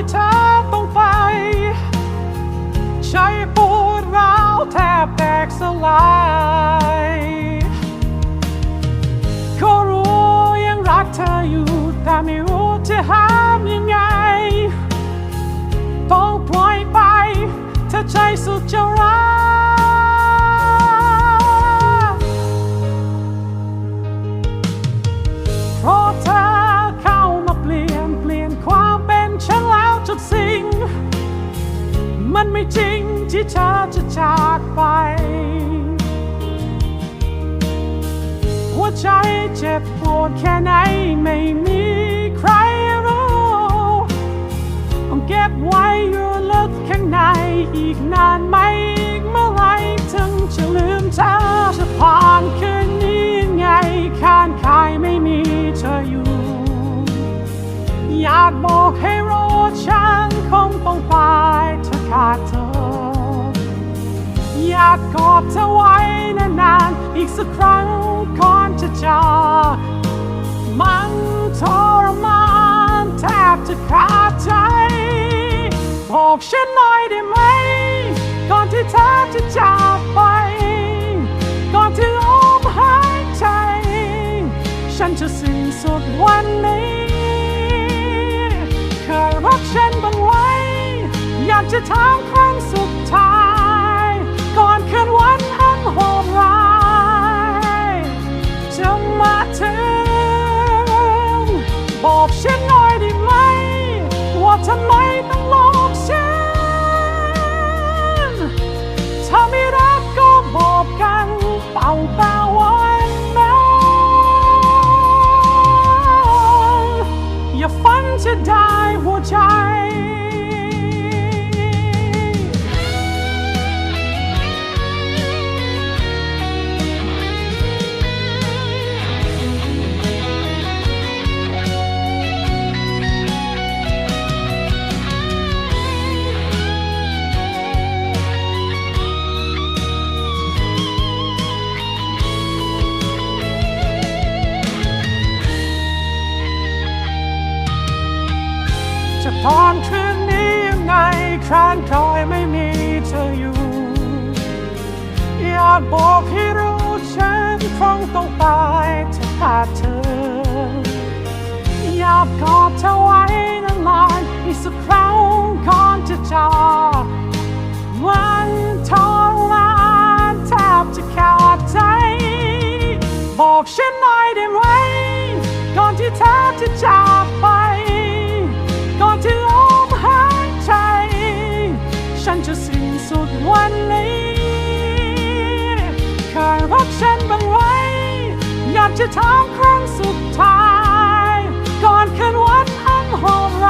ที่เธอต้องไป ใจปวดร้าวแทบแตกสลายก็รู้ยังรักเธออยู่ แต่ไม่รู้จะห้ามยังไง ต้องปล่อยไป ถ้าใจสุดจะรัก มันไม่จริงที่เธอจะจากไป หัวใจเจ็บปวดแค่ไหนไม่มีใครรู้ต้องเก็บไว้อยู่ลึกข้างในอีกนานไหม ครั้งก่อนจะจากมันทรมานแทบจะขาดใจ บอกฉันหน่อยได้ไหม ก่อนที่เธอจะจากไป ก่อนที่ลมหายใจ ฉันจะสิ้นสุดวันนี้ เคยรักฉันบ้างไหมอยากจะถาม กัน จะผ่านคืนนี้ยังไงครานคอยไม่มีเธออยู่ อยากบอกให้รู้ฉันคงต้องไปถ้าขาดเธอ อยากกอดเธอไว้นานๆอีกสักครั้งก่อนจะจากมันทรมานแทบจะขาดใจ บอกฉันหน่อยได้ไหม วันนี้เคยรักฉันบ้างไว้ อยากจะถามครั้งสุดท้าย ก่อนขึ้นวัดอันโหดร้าย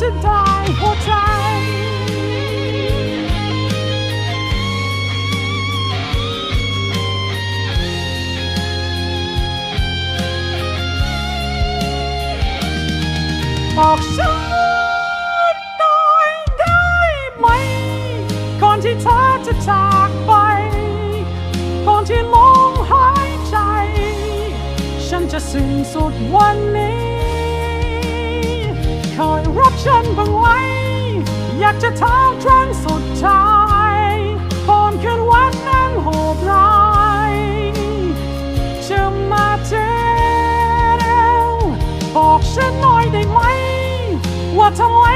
จะได้หัวใจบอกฉันหน่อยได้ไหม ก่อนที่เธอจะจากไป ก่อนที่ลมหายใจ ฉันจะสิ้นสุดวันนี้ คอยรับฉันบ้างไว้ อยากจะถามครั้งสุดท้ายก่อนคืนวันนั้นโหดร้ายจะมาเจอบอกฉันหน่อยได้ไหม ว่าทำไม